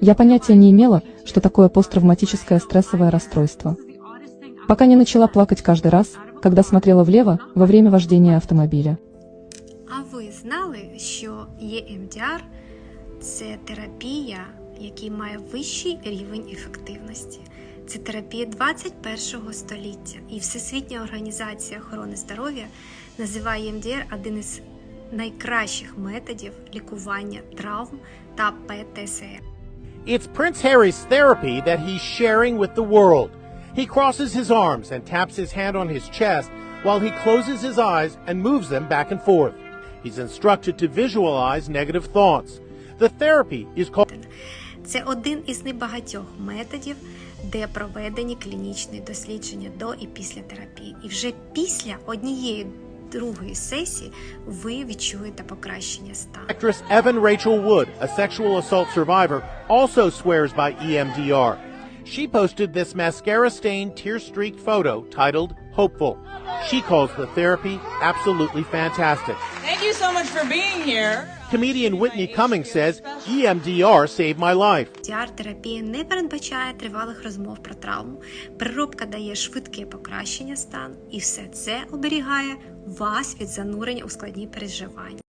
Я понятия не имела, что такое посттравматическое стрессовое расстройство. Пока не начала плакать каждый раз, когда смотрела влево во время вождения автомобиля. А ви знали, що ЄМДР це терапія, який має вищий рівень ефективності. Це терапія 21 століття, і Всесвітня організація охорони здоров'я називає ЄМДР один із найкращих методів лікування травм та ПТСР. It's Prince Harry's therapy that he's sharing with the world. He crosses his arms and taps his hand on his chest while he closes his eyes and moves them back and forth. He's instructed to visualize negative thoughts. The therapy is called Це один із небагатьох методів, де проведені клінічні дослідження до і після терапії. І вже після однієї другої сесії ви відчуєте покращення стану. actress Evan Rachel Wood, a sexual assault survivor, also swears by E EMDR. She posted this mascara stained, tear streaked photo titled Hopeful. She calls the therapy absolutely fantastic. Thank you so much for being here. Comedian Whitney Cummings says EMDR saved my life. Терапія не передбачає тривалих розмов про травму. Переробка дає швидке покращення стану, і все це оберігає вас від занурення у складні переживання.